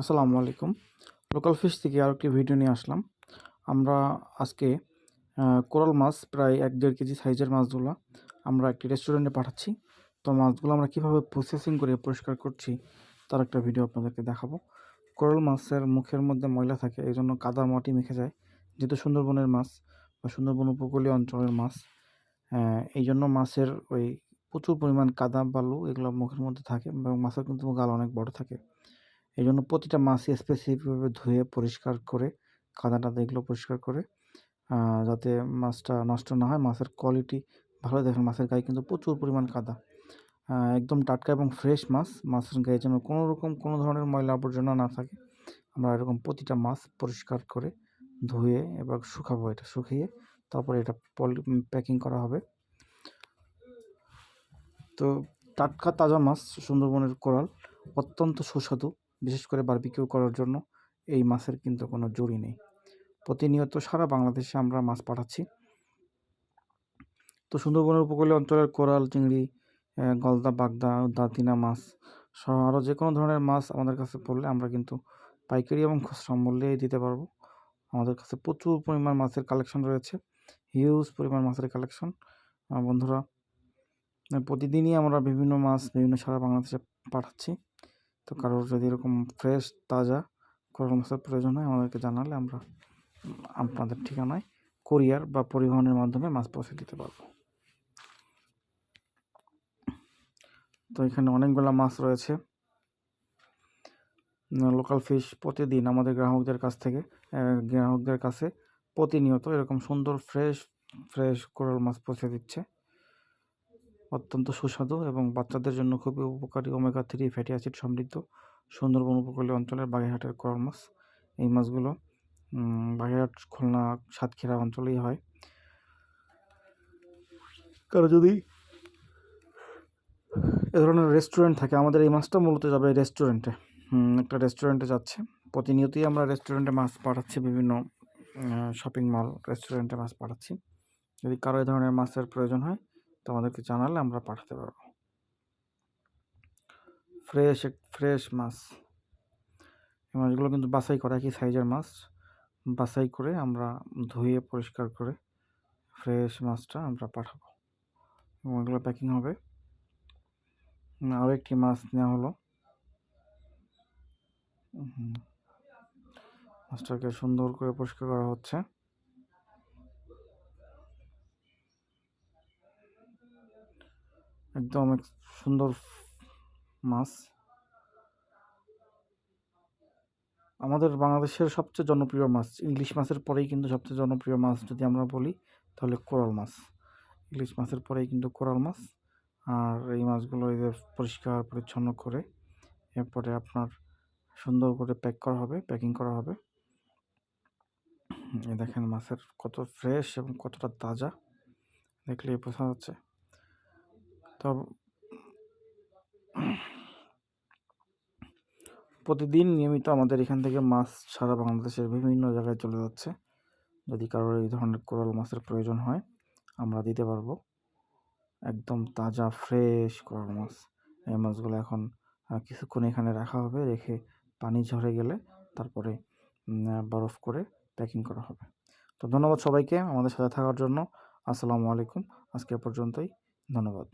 আসসালামু আলাইকুম। Local fish থেকে আরও একটি ভিডিও নিয়ে আসলাম। আমরা আজকে কোরাল মাছ প্রায় এক দেড় কেজি সাইজের মাছগুলো আমরা একটি রেস্টুরেন্টে পাঠাচ্ছি। তো মাছগুলো আমরা কীভাবে প্রসেসিং করে পরিষ্কার করছি, তার একটা ভিডিও আপনাদেরকে দেখাবো। কোরাল মাছের মুখের মধ্যে ময়লা থাকে এই জন্য কাদা মাটি মেখে যায়। যেহেতু সুন্দরবনের মাছ বা সুন্দরবন উপকূলীয় অঞ্চলের মাছ এই জন্য মাছের ওই প্রচুর পরিমাণ কাদা, বালু এগুলো মুখের মধ্যে থাকে এবং মাছের কিন্তু গাল অনেক বড় থাকে। এই জন্য প্রতিটা মাছই স্পেসিফিকভাবে ধুয়ে পরিষ্কার করে কাদা টাদা এগুলো পরিষ্কার করে যাতে মাছটা নষ্ট না হয়। মাছের কোয়ালিটি ভালো দেখেন মাছের গায়ে কিন্তু প্রচুর পরিমাণ কাদা। একদম টাটকা এবং ফ্রেশ মাছ। মাছের গায়ে যেন কোনো রকম কোনো ধরনের ময়লা আবর্জনা না থাকে। আমরা এরকম প্রতিটা মাছ পরিষ্কার করে ধুয়ে এবার শুকাবো এটা শুকিয়ে, তারপরে এটা পলি প্যাকিং করা হবে। তো টাটকা তাজা মাছ সুন্দরবনের কোরাল অত্যন্ত সুস্বাদু। বিশেষ করে বারবিকিউ করার জন্য এই মাছের কিন্তু কোনো জুড়ি নেই। প্রতিনিয়ত সারা বাংলাদেশে আমরা মাছ পাঠাচ্ছি। তো সুন্দরবনের উপকূলীয় অঞ্চলের কোরাল, চিংড়ি গলদা, বাগদা, দাতিনা মাছ সহ আরও যে কোনো ধরনের মাছ আমাদের কাছে পড়লে আমরা কিন্তু পাইকারি এবং খুচরা মূল্যেই দিতে পারব। আমাদের কাছে প্রচুর পরিমাণ মাছের কালেকশন রয়েছে। হিউজ পরিমাণ মাছের কালেকশন বন্ধুরা প্রতিদিনই আমরা বিভিন্ন মাছ বিভিন্ন সারা বাংলাদেশে পাঠাচ্ছি। তো কারোর যদি এরকম ফ্রেশ তাজা কোরাল মাছের প্রয়োজন হয়, আমাদেরকে জানালে আমরা আপনাদের ঠিকানায় কোরিয়ার বা পরিবহনের মাধ্যমে মাছ পৌঁছে দিতে পারব। তো এখানে অনেকগুলো মাছ রয়েছে। লোকাল ফিশ প্রতিদিন আমাদের গ্রাহকদের কাছ থেকে গ্রাহকদের কাছে প্রতিনিয়ত এরকম সুন্দর ফ্রেশ ফ্রেশ কোরাল মাছ পৌঁছে দিচ্ছে। অত্যন্ত সুস্বাদু এবং বাচ্চাদের জন্য খুবই উপকারী ওমেগা থ্রি ফ্যাটি অ্যাসিড সমৃদ্ধ, সুন্দরবন উপকূলীয় অঞ্চলের বাগেরহাটের কোরাল মাছ। এই মাছগুলো বাগেরহাট খুলনা সাতক্ষীরা অঞ্চলেই হয়। কারও যদি এ ধরনের রেস্টুরেন্ট থাকে, আমাদের এই মাছটা মূলত যাবে রেস্টুরেন্টে একটা রেস্টুরেন্টে যাচ্ছে। প্রতিনিয়তই আমরা রেস্টুরেন্টে মাছ পাঠাচ্ছি, বিভিন্ন শপিং মল রেস্টুরেন্টে মাছ পাঠাচ্ছি। যদি কারও এই ধরনের মাছের প্রয়োজন হয় তো আমাদেরকে জানালে আমরা পাঠাতে পারব। ফ্রেশ ফ্রেশ মাছ। এই মাছগুলো কিন্তু বাছাই করা একই সাইজের মাছ। বাছাই করে আমরা ধুয়ে পরিষ্কার করে ফ্রেশ মাছটা আমরা পাঠাবো। এবং এগুলো প্যাকিং হবে। আরও একটি মাছ নেওয়া হলো। মাছটাকে সুন্দর করে পরিষ্কার করা হচ্ছে। একদম এক সুন্দর মাছ। আমাদের বাংলাদেশের সবচেয়ে জনপ্রিয় মাছ, ইলিশ মাছের পরেই কিন্তু সবচেয়ে জনপ্রিয় মাছ যদি আমরা বলি, তাহলে কোরাল মাছ। ইলিশ মাছের পরেই কিন্তু কোরাল মাছ। আর এই মাছগুলো এই যে পরিষ্কার, পরিচ্ছন্ন করে এরপরে আপনার সুন্দর করে প্যাক করা হবে, প্যাকিং করা হবে। দেখেন মাছের কত ফ্রেশ এবং কতটা তাজা। দেখলেই বোঝা যাচ্ছে। তো প্রতিদিন নিয়মিত আমাদের এখান থেকে মাছ সারা বাংলাদেশের বিভিন্ন জায়গায় চলে যাচ্ছে। যদি কারোর এই ধরনের কোরাল মাছের প্রয়োজন হয়, আমরা দিতে পারব। একদম তাজা ফ্রেশ কোরাল মাছ। এই মাছগুলো এখন কিছুক্ষণ এখানে রাখা হবে, রেখে পানি ঝরে গেলে তারপরে বরফ করে প্যাকিং করা হবে। তো ধন্যবাদ সবাইকে আমাদের সাথে থাকার জন্য। আসসালামু আলাইকুম। আজকে পর্যন্তই। ধন্যবাদ।